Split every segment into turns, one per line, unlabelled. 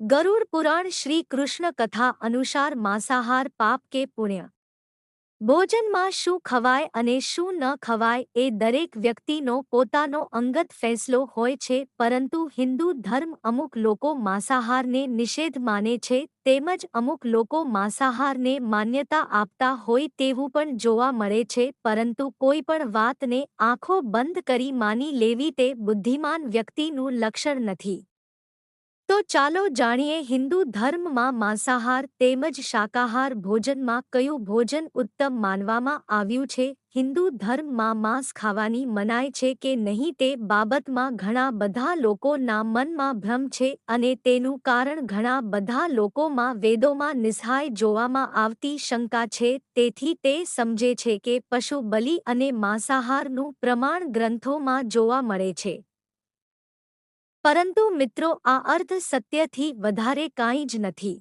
ગરુડ પુરાણ શ્રી કૃષ્ણ કથા અનુસાર માંસાહાર પાપ કે પુણ્ય. ભોજનમાં શું ખવાય અને શું ન ખવાય એ દરેક વ્યક્તિનો પોતાનો અંગત ફેંસલો હોય છે, પરંતુ હિન્દુ ધર્મ અમુક લોકો માંસાહારને નિષેધ માને છે, તેમજ અમુક લોકો માંસાહારને માન્યતા આપતા હોય તેવું પણ જોવા મળે છે, પરંતુ કોઈ પણ વાતને આંખો બંધ કરી માની લેવી તે બુદ્ધિમાન વ્યક્તિનું લક્ષણ નથી. તો ચાલો જાણીએ હિન્દુ ધર્મમાં માંસાહાર તેમજ શાકાહાર ભોજનમાં કયું ભોજન ઉત્તમ માનવામાં આવ્યું છે? હિન્દુ ધર્મમાં માંસ ખાવાની મનાય છે કે નહીં તે બાબતમાં ઘણા બધા લોકોના મનમાં ભ્રમ છે અને તેનું કારણ ઘણા બધા લોકોમાં વેદોમાં નિસહાય જોવામાં આવતી શંકા છે. તેથી તે સમજે છે કે પશુ બલિ અને માંસાહારનું પ્રમાણ ગ્રંથોમાં જોવા મળે છે. પરંતુ મિત્રો, આ અર્ધ સત્યથી વધારે કાંઈ જ નથી.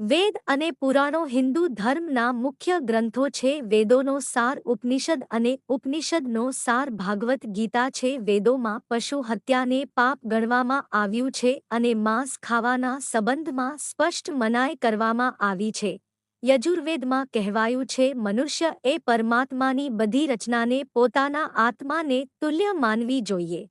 વેદ અને પુરાણો હિન્દુ ધર્મના મુખ્ય ગ્રંથો છે, વેદોનો સાર ઉપનિષદ અને ઉપનિષદનો સાર ભાગવત ગીતા છે, વેદોમાં પશુ હત્યાને પાપ ગણવામાં આવ્યું છે અને માંસ ખાવાના સંબંધમાં સ્પષ્ટ મનાઈ કરવામાં આવી છે. યજુર્વેદમાં કહેવાયું છે, મનુષ્ય એ પરમાત્માની બધી રચનાને પોતાના આત્માને તુલ્ય માનવી જોઈએ.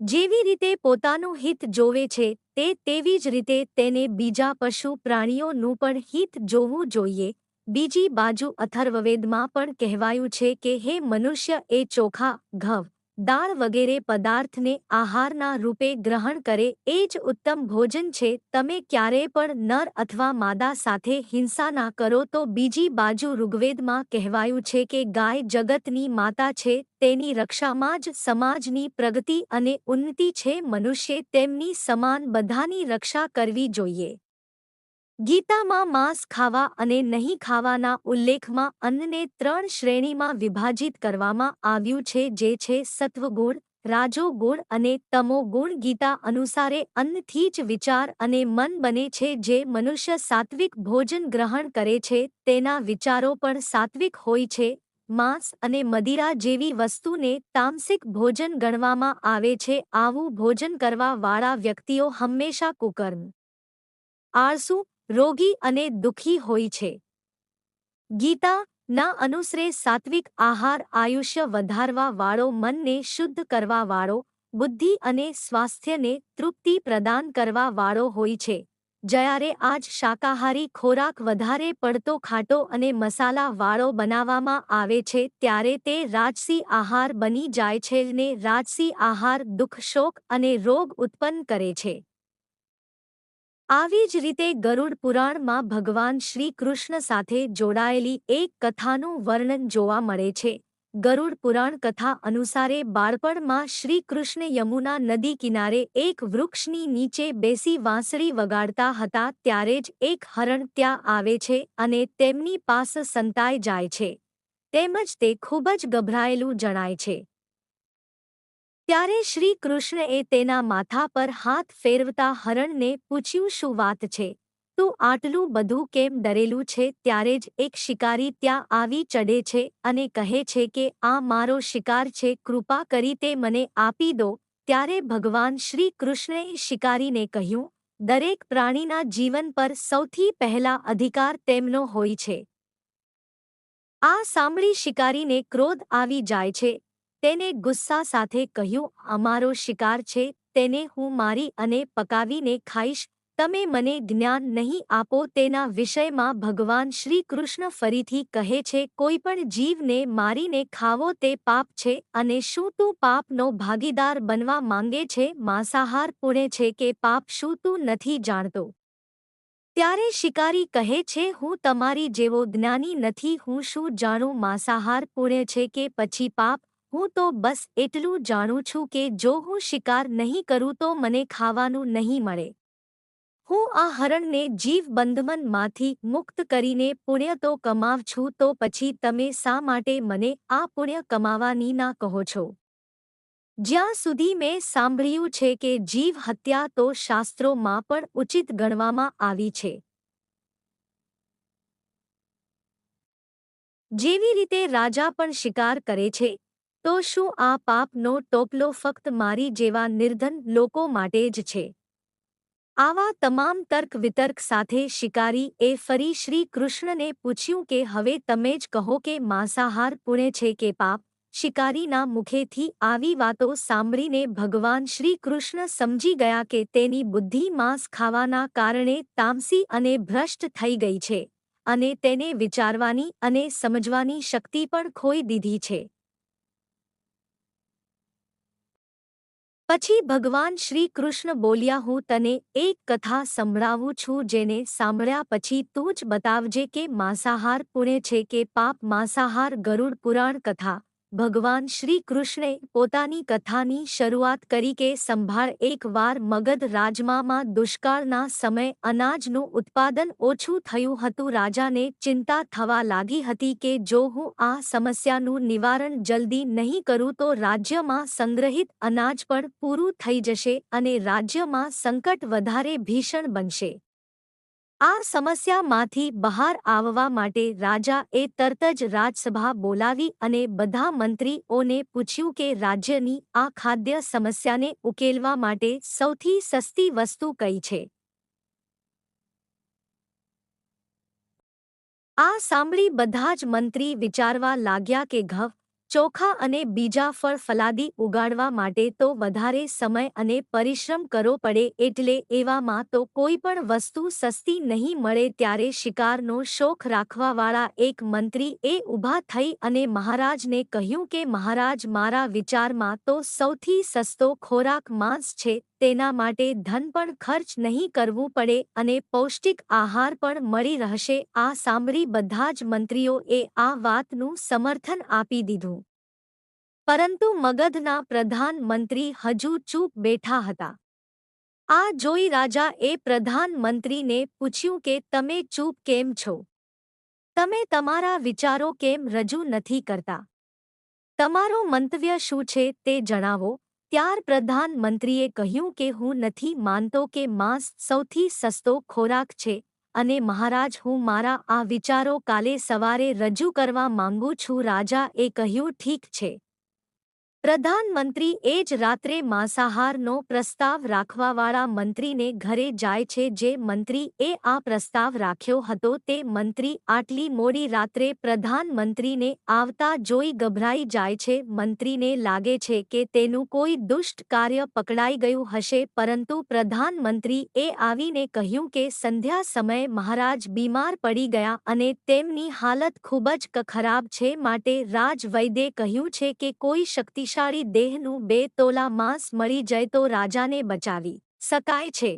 જેવી રીતે પોતાનું હિત જોવે છે, તે તેવી જ રીતે તેને બીજા પશુ પ્રાણીઓનું પણ હિત જોવું જોઈએ. બીજી બાજુ અથર્વવેદમાં પણ કહેવાયું છે કે, હે મનુષ્ય, એ ચોખા ઘવ દાળ વગેરે પદાર્થને આહારના રૂપે ગ્રહણ કરે, એ જ ઉત્તમ ભોજન છે. તમે ક્યારેય પણ નર અથવા માદા સાથે હિંસા ના કરો તો બીજી બાજુ ઋગ્વેદમાં કહેવાયું છે કે ગાય જગતની માતા છે, તેની રક્ષામાં જ સમાજની પ્રગતિ અને ઉન્નતિ છે. મનુષ્ય તેમની સમાન બધાની રક્ષા કરવી જોઈએ. ગીતામાં માંસ ખાવા અને નહીં ખાવાના ઉલ્લેખમાં અન્નને ત્રણ શ્રેણીમાં વિભાજિત કરવામાં આવ્યું છે, જે છે સત્વગુણ, રાજોગુણ અને તમોગુણ. ગીતા અનુસારે અન્નથી જ વિચાર અને મન બને છે, જે મનુષ્ય સાત્વિક ભોજન ગ્રહણ કરે છે. તેના વિચારો પણ સાત્વિક હોય છે. માંસ અને મદિરા જેવી વસ્તુને તામસિક ભોજન ગણવામાં આવે છે. આવું ભોજન કરવાવાળા વ્યક્તિઓ હંમેશા કુકર્મ, આળસુ રોગી અને દુઃખી હોય છે. ગીતા, ના અનુસરે સાત્વિક આહાર આયુષ્ય વધારવા વાળો, મનને શુદ્ધ કરવા વાળો, બુદ્ધિ અને સ્વાસ્થ્યને તૃપ્તિ પ્રદાન કરવા વાળો હોય છે. જ્યારે આજ શાકાહારી ખોરાક વધારે પડતો ખાટો અને મસાલા વાળો બનાવવામાં આવે છે, ત્યારે તે રાજસી આહાર બની જાય છે ને રાજસી આહાર દુઃખ, શોક અને રોગ ઉત્પન્ન કરે છે. આવી જ રીતે ગરુડ પુરાણમાં ભગવાન શ્રી કૃષ્ણ સાથે જોડાયેલી એક કથાનું વર્ણન જોવા મળે છે. ગરુડ પુરાણ કથા અનુસારે બાળપણમાં શ્રી કૃષ્ણ યમુના નદી કિનારે એક વૃક્ષની નીચે બેસી વાંસળી વગાડતા હતા ત્યારે જ એક હરણ ત્યાં આવે છે અને તેમની પાસ સંતાઈ જાય છે. તેમજ તે ખૂબ જ ગભરાયેલું જણાય છે. ત્યારે શ્રી કૃષ્ણએ તેના માથા પર હાથ ફેરવતા હરણને પૂછ્યું, શું વાત છે? તું આટલું બધું કેમ ડરેલું છે? ત્યારે જ એક શિકારી ત્યાં આવી ચડે છે અને કહે છે કે, આ મારો શિકાર છે, કૃપા કરી તે મને આપી દો. ત્યારે ભગવાન શ્રી કૃષ્ણએ શિકારીને કહ્યું, દરેક પ્રાણીના જીવન પર સૌથી પહેલા અધિકાર તેમનો હોય છે. આ સાંભળી શિકારીને ક્રોધ આવી જાય છે તેને ગુસ્સા સાથે કહ્યું, અમારો શિકાર છે, તેને હું મારી અને પકાવીને ખાઈશ, તમે મને જ્ઞાન નહીં આપો તેના વિષયમાં ભગવાન શ્રી કૃષ્ણ ફરીથી કહે છે કોઈ પણ જીવને મારીને ખાવો તે પાપ છે અને શું તું પાપનો ભાગીદાર બનવા માંગે છે? માંસાહાર પુણે છે કે પાપ શું તું નથી જાણતો? ત્યારે શિકારી કહે છે, હું તમારી જેવો જ્ઞાની નથી, હું શું જાણું માંસાહાર પુણે છે કે પછી પાપ હું તો બસ એટલું જાણું છું કે જો હું શિકાર નહીં કરું તો મને ખાવાનું નહીં મળે. હું આ હરણને જીવ બંધમનમાંથી મુક્ત કરીને પુણ્ય તો કમાવ છું તો પછી તમે શા માટે મને આ પુણ્ય કમાવાની ના કહો છો? જ્યાં સુધી મેં સાંભળ્યું છે કે જીવ હત્યા તો શાસ્ત્રોમાં પણ ઉચિત ગણવામાં આવી છે. જેવી રીતે રાજા પણ શિકાર કરે છે તો શું આ પાપનો ટોપલો ફક્ત મારી જેવા નિર્ધન લોકો માટે જ છે? આવા તમામ તર્ક વિતર્ક સાથે શિકારી એ ફરી શ્રી કૃષ્ણને પૂછ્યું કે હવે તમે જ કહો કે માંસાહાર પુણે છે કે પાપ? શિકારીના મુખેથી આવી વાતો સાંભળીને ભગવાન શ્રી કૃષ્ણ સમજી ગયા કે તેની બુદ્ધિ માંસ ખાવાના કારણે તામસી અને ભ્રષ્ટ થઈ ગઈ છે અને તેને વિચારવાની અને સમજવાની શક્તિ પણ ખોઈ દીધી છે. પછી ભગવાન શ્રી કૃષ્ણ બોલ્યા, હું તને એક કથા સંભળાવું છું જેને સાંભળ્યા પછી તું જ બતાવજે કે માંસાહાર પુણ્ય છે કે પાપ માંસાહાર ગરુડ પુરાણ કથા. ભગવાન શ્રી કૃષ્ણે પોતાની કથાની શરૂઆત કરી કે સંભાળ એકવાર મગધ રાજમામાં દુષ્કાળના સમય અનાજનું ઉત્પાદન ઓછું થયું હતું. રાજાને ચિંતા થવા લાગી હતી કે જો હું આ સમસ્યાનું નિવારણ જલ્દી નહીં કરું તો રાજ્યમાં સંગ્રહિત અનાજ પણ પૂરું થઈ જશે અને રાજ્યમાં સંકટ વધારે ભીષણ બનશે. આ સમસ્યામાંથી બહાર આવવા માટે રાજા એ તરત જ રાજસભા બોલાવી અને બધા મંત્રીઓને પૂછ્યું કે રાજ્યની આ ખાદ્ય સમસ્યાને ઉકેલવા માટે સૌથી સસ્તી વસ્તુ કઈ છે? આ સાંભળી બધા જ મંત્રી વિચારવા લાગ્યા કે ઘઉં ચોખા અને બીજા ફળ ફલાદી ઉગાડવા માટે તો વધારે સમય અને પરિશ્રમ કરવો પડે એટલે એવામાં તો કોઈ પણ વસ્તુ સસ્તી નહીં મળે ત્યારે શિકારનો શોખ રાખવાવાળા એક મંત્રી એ ઊભા થઈ અને મહારાજને કહ્યું કે, મહારાજ, મારા વિચારમાં તો સૌથી સસ્તો ખોરાક માંસ છે, તેના માટે ધન પણ ખર્ચ નહીં કરવું પડે અને પૌષ્ટિક આહાર પણ મળી રહેશે. આ સાંભળી બધા જ મંત્રીઓએ આ વાતનું સમર્થન આપી દીધું. પરંતુ મગધના પ્રધાનમંત્રી હજુ ચૂપ બેઠા હતા. આ જોઈ રાજા એ પ્રધાનમંત્રીને પૂછ્યું કે, તમે ચૂપ કેમ છો? તમે તમારા વિચારો કેમ રજૂ નથી કરતા? તમારો મંતવ્ય શું છે તે જણાવો. ત્યાર પ્રધાનમંત્રીએ કહ્યું કે, હું નથી માનતો કે માંસ સૌથી સસ્તો ખોરાક છે અને મહારાજ, હું મારા આ વિચારો કાલે સવારે રજૂ કરવા માંગુ છું. રાજા એ કહ્યું, ઠીક છે. પ્રધાનમંત્રી એ જ રાત્રે માંસાહારનો પ્રસ્તાવ રાખવાવાળા મંત્રીને ઘરે જાય છે જે મંત્રી એ આ પ્રસ્તાવ રાખ્યો હતો તે મંત્રી આટલી મોડી રાત્રે પ્રધાનમંત્રીને આવતા જોઈ ગભરાઈ જાય છે. મંત્રીને લાગે છે કે તેનું કોઈ દુષ્ટ કાર્ય પકડાઈ ગયું હશે, પરંતુ પ્રધાનમંત્રી એ આવીને કહ્યું કે સંધ્યા સમયે મહારાજ બીમાર પડી ગયા અને તેમની હાલત ખૂબ જ ખરાબ છે. માટે રાજવૈદ્યે કહ્યું છે કે કોઈ શક્તિ શક્તિશાળી દેહનું બે તોલા માંસ મળી જાય તો રાજાને બચાવી શકાય છે.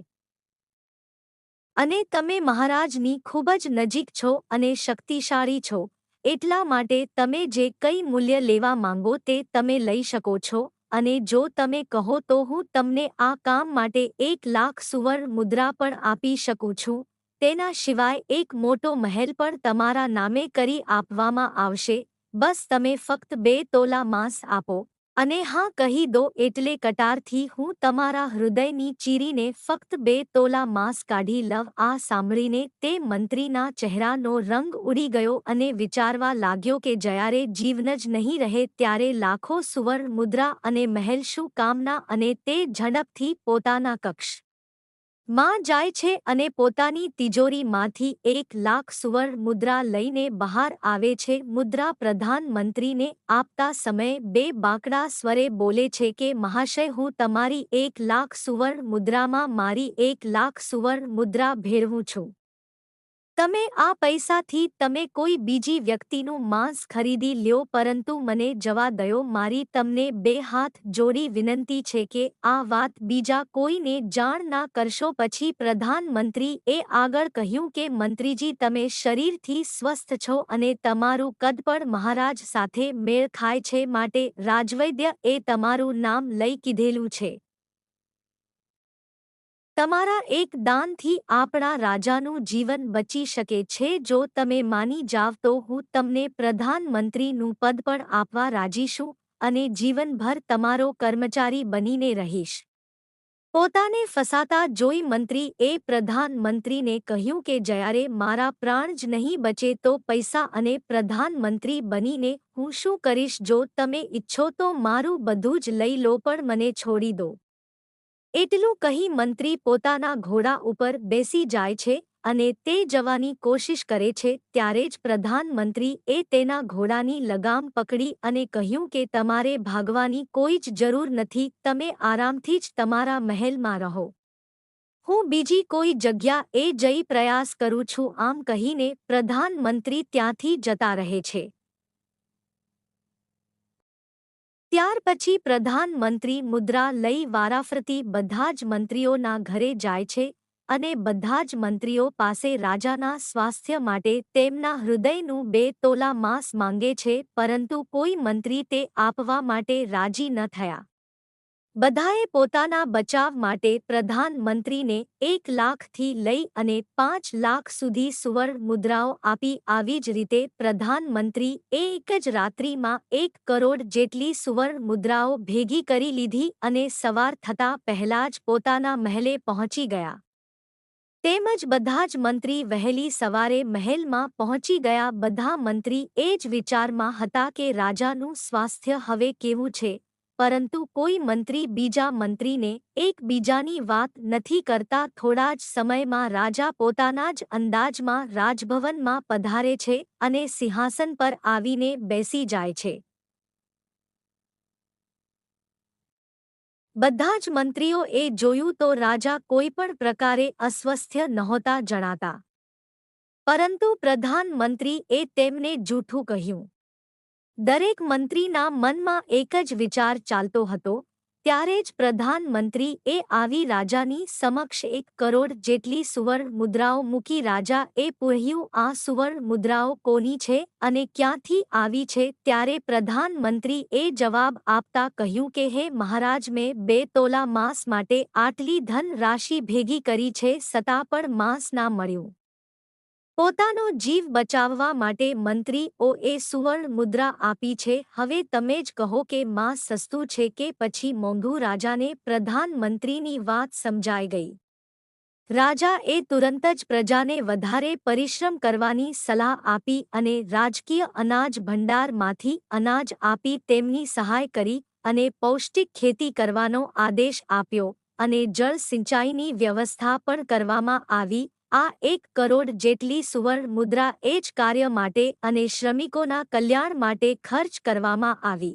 અને તમે મહારાજની ખૂબ જ નજીક છો અને શક્તિશાળી છો, એટલા માટે તમે જે કંઈ મૂલ્ય લેવા માંગો તે તમે લઈ શકો છો, અને જો તમે કહો તો હું તમને આ કામ માટે એક લાખ સુવર્ણ મુદ્રા પણ આપી શકું છું, તેના સિવાય એક મોટો મહેલ પણ તમારા નામે કરી આપવામાં આવશે, બસ તમે ફક્ત બે તોલા માંસ આપો. અને હા, કહી દો એટલે કટારથી હું તમારા હૃદયની ચીરીને ફક્ત બે તોલા માંસ કાઢી લવ આ સાંભળીને તે મંત્રીના ચહેરાનો રંગ ઉડી ગયો અને વિચારવા લાગ્યો કે જયારે જીવન જ નહીં રહે ત્યારે લાખો સુવર્ણ મુદ્રા અને મહેલ શું કામના અને તે ઝડપથી પોતાના કક્ષ માં જાય છે અને પોતાની તિજોરીમાંથી એક લાખ સુવર્ણ મુદ્રા લઈને બહાર આવે છે. મુદ્રા પ્રધાનમંત્રીને આપતા સમયે બે બાંકડા સ્વરે બોલે છે કે, મહાશય, હું તમારી એક લાખ સુવર્ણ મુદ્રામાં મારી એક લાખ સુવર્ણ મુદ્રા ભેળવું છું. તમે આ પૈસાથી તમે કોઈ બીજી વ્યક્તિનું માંસ ખરીદી લ્યો, પરંતુ મને જવા દયો. મારી તમને બે હાથ જોડી વિનંતી છે કે આ વાત બીજા કોઈને જાણ ના કરશો. પછી પ્રધાનમંત્રી એ આગળ કહ્યું કે, મંત્રીજી, તમે શરીરથી સ્વસ્થ છો અને તમારું કદ પણ મહારાજ સાથે મેળ ખાય છે. માટે રાજવૈદ્ય એ તમારું નામ લઈ કીધેલું છે. તમારા એક દાનથી આપણા રાજાનું જીવન બચી શકે છે. જો તમે માની જાવ તો હું તમને પ્રધાનમંત્રીનું પદ પણ આપવા રાજી છું અને જીવનભર તમારો કર્મચારી બનીને રહીશ. પોતાને ફસાતા જોઈ મંત્રી એ પ્રધાનમંત્રીને કહ્યું કે, જ્યારે મારા પ્રાણ જ નહીં બચે તો પૈસા અને પ્રધાનમંત્રી બનીને હું શું કરીશ? જો તમે ઈચ્છો તો મારું બધું જ લઈ લો, પણ મને છોડી દો. એટલું કહી મંત્રી પોતાના ઘોડા ઉપર બેસી જાય છે અને તે જવાની કોશિશ કરે છે ત્યારે જ પ્રધાનમંત્રી એ તેના ઘોડાની લગામ પકડી અને કહ્યું કે તમારે ભાગવાની કોઈ જ જરૂર નથી, તમે આરામથી જ તમારા મહેલમાં રહો. હું બીજી કોઈ જગ્યા એ જઈ પ્રયાસ કરું છું, આમ કહીને પ્રધાનમંત્રી ત્યાંથી જતા રહે છે. ત્યાર પછી પ્રધાનમંત્રી મુદ્રા લઈ વારાફરતી બધા જ મંત્રીઓના ઘરે જાય છે અને બધા જ મંત્રીઓ પાસે રાજાના સ્વાસ્થ્ય માટે તેમના હૃદયનું બે તોલા માંસ માંગે છે, પરંતુ કોઈ મંત્રી તે આપવા માટે રાજી ન થયા. બધાએ પોતાના બચાવ માટે પ્રધાનમંત્રીને એક લાખથી લઈ અને પાંચ લાખ સુધી સુવર્ણ મુદ્રાઓ આપી આવી જ રીતે પ્રધાનમંત્રી એક જ રાત્રિમાં એક કરોડ જેટલી સુવર્ણ મુદ્રાઓ ભેગી કરી લીધી અને સવાર થતાં પહેલાં જ પોતાના મહેલે પહોંચી ગયા. તેમજ બધા જ મંત્રી વહેલી સવારે મહેલમાં પહોંચી ગયા. બધા મંત્રી એ જ વિચારમાં હતા કે રાજાનું સ્વાસ્થ્ય હવે કેવું છે? પરંતુ કોઈ મંત્રી બીજા મંત્રીને એકબીજાની વાત નથી કરતા, થોડા જ સમયમાં રાજા પોતાના જ અંદાજમાં રાજભવનમાં પધારે છે અને સિંહાસન પર આવીને બેસી જાય છે. બધા જ મંત્રીઓ એ જોયું તો રાજા કોઈ પણ પ્રકારે અસ્વસ્થ્ય નહોતા જણાતા. પરંતુ પ્રધાનમંત્રી એ તેમને જૂઠું કહ્યું. દરેક મંત્રીના મનમાં એક જ વિચાર ચાલતો હતો, ત્યારે જ પ્રધાનમંત્રી એ આવી રાજાની સમક્ષ એક કરોડ જેટલી સુવર્ણ મુદ્રાઓ મૂકી રાજા એ પૂછ્યું આ સુવર્ણ મુદ્રાઓ કોની છે અને ક્યાંથી આવી છે? ત્યારે પ્રધાનમંત્રી એ જવાબ આપતા કહ્યું કે, હે મહારાજ, મેં બે તોલા માંસ માટે આટલી ધન રાશિ ભેગી કરી છે છતાં પણ માંસ ના મળ્યું. પોતાનો જીવ બચાવવા માટે મંત્રીઓએ સુવર્ણ મુદ્રા આપી છે. હવે તમે જ કહો કે માં સસ્તું છે કે પછી મોંઘું? રાજાને પ્રધાનમંત્રીની વાત સમજાઈ ગઈ. રાજા એ તુરંત જ પ્રજાને વધારે પરિશ્રમ કરવાની સલાહ આપી અને રાજકીય અનાજ ભંડારમાંથી અનાજ આપી તેમની સહાય કરી અને પૌષ્ટિક ખેતી કરવાનો આદેશ આપ્યો અને જળ સિંચાઈની વ્યવસ્થા પણ કરવામાં આવી. આ એક કરોડ જેટલી સુવર્ણ મુદ્રા એ જ કાર્ય માટે અને શ્રમિકોના કલ્યાણ માટે ખર્ચ કરવામાં આવી.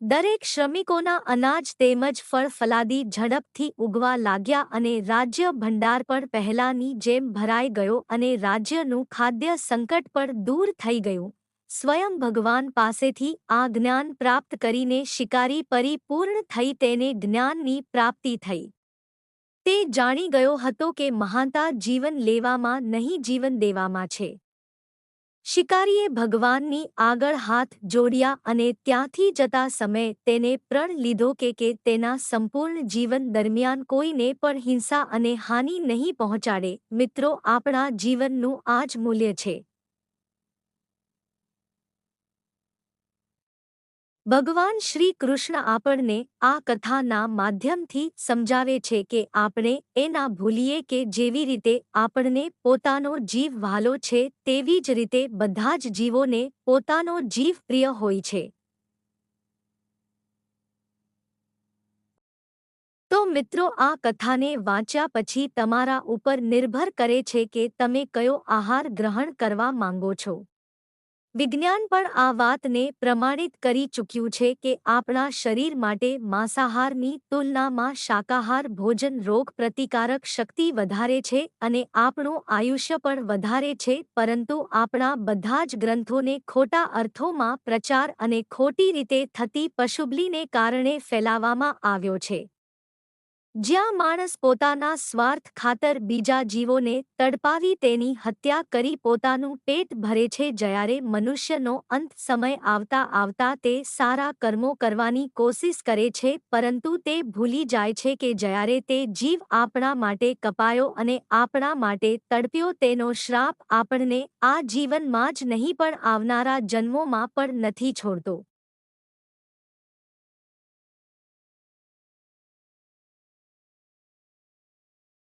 દરેક શ્રમિકોના અનાજ તેમજ ફળ ફલાદી ઝડપથી ઉગવા લાગ્યા અને રાજ્ય ભંડાર પણ પહેલાની જેમ ભરાઈ ગયો અને રાજ્યનું ખાદ્ય સંકટ પણ દૂર થઈ ગયું. સ્વયં ભગવાન પાસેથી આ જ્ઞાન પ્રાપ્ત કરીને શિકારી પરિપૂર્ણ થઈ તેને જ્ઞાનની પ્રાપ્તિ થઈ. તે જાણી ગયો હતો કે મહાનતા જીવન લેવામાં નહીં જીવન દેવામાં છે. શિકારીએ ભગવાનની આગળ હાથ જોડ્યા અને ત્યાંથી જતા સમયે તેને પ્રણ લીધો કે કે તેના સંપૂર્ણ જીવન દરમિયાન કોઈને પણ હિંસા અને હાનિ નહીં પહોંચાડે. મિત્રો, આપણા જીવનનું આ જ મૂલ્ય છે. ભગવાન શ્રી કૃષ્ણ આપણને આ કથાના માધ્યમથી સમજાવે છે કે આપણે એ ના ભૂલીએ કે જેવી રીતે આપણને પોતાનો જીવ વહાલો છે તેવી જ રીતે બધા જ જીવોને પોતાનો જીવ પ્રિય હોય છે. તો મિત્રો આ કથાને વાંચ્યા પછી તમારા ઉપર નિર્ભર કરે છે કે તમે કયો આહાર ગ્રહણ કરવા માંગો છો. વિજ્ઞાન પણ આ વાતને પ્રમાણિત કરી ચૂક્યું છે કે આપણા શરીર માટે માંસાહારની તુલનામાં શાકાહાર ભોજન રોગ પ્રતિકારક શક્તિ વધારે છે અને આપણું આયુષ્ય પણ વધારે છે, પરંતુ આપણા બધા જ ગ્રંથોને ખોટા અર્થોમાં પ્રચાર અને ખોટી રીતે થતી પશુબલીને કારણે ફેલાવવામાં આવ્યો છે. જ્યાં માણસ પોતાના સ્વાર્થ ખાતર બીજા જીવોને તડપાવી તેની હત્યા કરી પોતાનું પેટ ભરે છે જ્યારે મનુષ્યનો અંત સમય આવતા આવતા તે સારા કર્મો કરવાની કોશિશ કરે છે, પરંતુ તે ભૂલી જાય છે કે જ્યારે તે જીવ આપણા માટે કપાયો અને આપણા માટે તડપ્યો તેનો શ્રાપ આપણને આ જીવનમાં જ નહીં પણ આવનારા જન્મોમાં પણ નથી છોડતો.